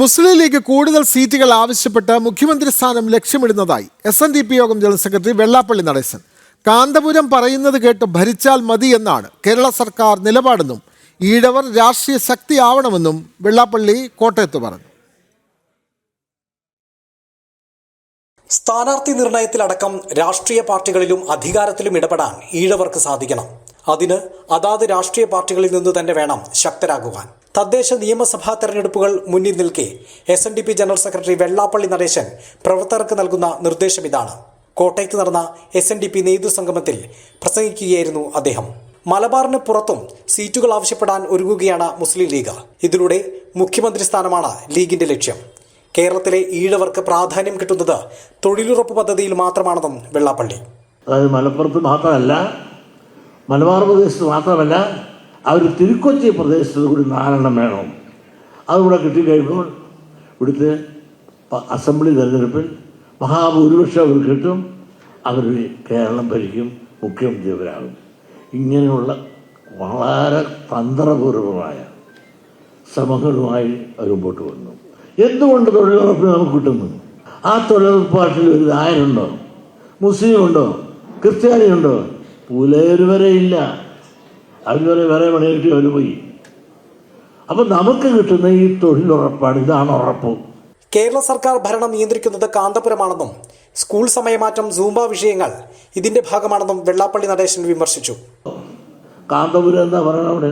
മുസ്ലിം league കൂടുതൽ സീറ്റുകൾ ആവശ്യപ്പെട്ട് മുഖ്യമന്ത്രി സ്ഥാനം ലക്ഷ്യമിടുന്നതായി എസ് എൻ ഡി പി യോഗം ജനറൽ സെക്രട്ടറി വെള്ളാപ്പള്ളി നടേശൻ. കാന്തപുരം പറയുന്നത് കേട്ട് ഭരിച്ചാൽ മതി എന്നാണ് കേരള സർക്കാർ നിലപാടെന്നും ഈഴവർ രാഷ്ട്രീയ ശക്തിയാവണമെന്നും വെള്ളാപ്പള്ളി കോട്ടയത്ത് പറഞ്ഞു. സ്ഥാനാർത്ഥി നിർണയത്തിലടക്കം രാഷ്ട്രീയ പാർട്ടികളിലും അധികാരത്തിലും ഇടപെടാൻ ഈഴവർക്ക് സാധിക്കണം. അതിന് അതാത് രാഷ്ട്രീയ പാർട്ടികളിൽ നിന്ന് തന്നെ വേണം ശക്തരാകുവാൻ. തദ്ദേശ നിയമസഭാ തെരഞ്ഞെടുപ്പുകൾ മുന്നിൽ നിൽക്കെ S N D P general secretary Vellappally Natesan പ്രവർത്തകർക്ക് നൽകുന്ന നിർദ്ദേശം ഇതാണ്. കോട്ടയത്ത് നടന്ന എസ് എൻ ഡി പി നേതൃസംഗമത്തിൽ പ്രസംഗിക്കുകയായിരുന്നു അദ്ദേഹം. മലബാറിന് പുറത്തും സീറ്റുകൾ ആവശ്യപ്പെടാൻ ഒരുങ്ങുകയാണ് മുസ്ലിം ലീഗ്. ഇതിലൂടെ മുഖ്യമന്ത്രി സ്ഥാനമാണ് ലീഗിന്റെ ലക്ഷ്യം. കേരളത്തിലെ ഈഴവർക്ക് പ്രാധാന്യം കിട്ടുന്നത് തൊഴിലുറപ്പ് പദ്ധതിയിൽ മാത്രമാണെന്നും വെള്ളാപ്പള്ളി. അതായത് മലപ്പുറത്ത് മാത്രമല്ല മലബാർ പ്രദേശത്ത് മാത്രമല്ല ഒരു തിരുക്കൊച്ചി പ്രദേശത്ത് കൂടി നാലെണ്ണം വേണം. അതുകൂടെ കിട്ടിക്കഴിയുമ്പോൾ ഇവിടുത്തെ അസംബ്ലി തെരഞ്ഞെടുപ്പിൽ മഹാഭൂരിപക്ഷം അവർ കിട്ടും. അവർ കേരളം ഭരിക്കും മുഖ്യമന്ത്രി അവരാകും ഇങ്ങനെയുള്ള വളരെ തന്ത്രപൂർവമായ ശ്രമങ്ങളുമായി അവർ മുമ്പോട്ട് വന്നു. എന്തുകൊണ്ട് തൊഴിലുറപ്പ് നമുക്ക് കിട്ടുന്നു? ആ തൊഴിലുറപ്പ് പാർട്ടിയിൽ ഒരു നായരുണ്ടോ? മുസ്ലിം ഉണ്ടോ ക്രിസ്ത്യാനി ഉണ്ടോ പുലയർ വരെ ഇല്ല. അവർ വരെ വേറെ പണി കിട്ടി അവർ പോയി. അപ്പം നമുക്ക് കിട്ടുന്ന ഈ തൊഴിലുറപ്പാണ്. ഇതാണ് ഉറപ്പ്. കേരള സർക്കാർ ഭരണം നിയന്ത്രിക്കുന്നത് കാന്തപുരമാണെന്നും സ്കൂൾ സമയമാറ്റം സൂംബ വിഷയങ്ങൾ ഇതിന്റെ ഭാഗമാണെന്നും വെള്ളാപ്പള്ളി നടേശൻ വിമർശിച്ചു. കാന്തപുരം എന്താ ഭരണം അവിടെ?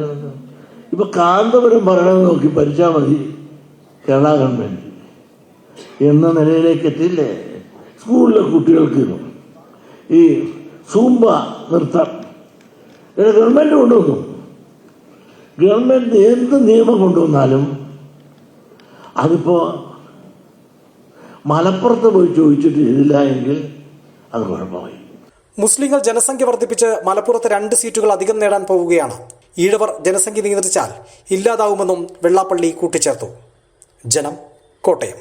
ഇപ്പൊ കാന്തപുരം ഭരണം നോക്കി ഭരിച്ചാൽ മതി. കേരള ഗവൺമെന്റ്. എന്ന നിലയിലേക്ക് എത്തിയില്ലേ? സ്കൂളിലെ കുട്ടികൾക്ക് ഈ സൂമ്പ നൃത്തം ഇത് ഗവൺമെന്റ് കൊണ്ടുവന്നു. ഗവൺമെന്റ് എന്ത് നിയമം കൊണ്ടുവന്നാലും അതിപ്പോൾ മലപ്പുറത്ത് പോയി ചോദിച്ചിട്ട് ചെയ്തില്ല എങ്കിൽ അത് കുഴപ്പമായി. മുസ്ലിങ്ങൾ ജനസംഖ്യ വർദ്ധിപ്പിച്ച് മലപ്പുറത്ത് രണ്ട് സീറ്റുകൾ അധികം നേടാൻ പോവുകയാണ്. ഈഴവർ ജനസംഖ്യ നിയന്ത്രിച്ചാൽ ഇല്ലാതാവുമെന്നും വെള്ളാപ്പള്ളി കൂട്ടിച്ചേർത്തു. ജനം കോട്ടയം.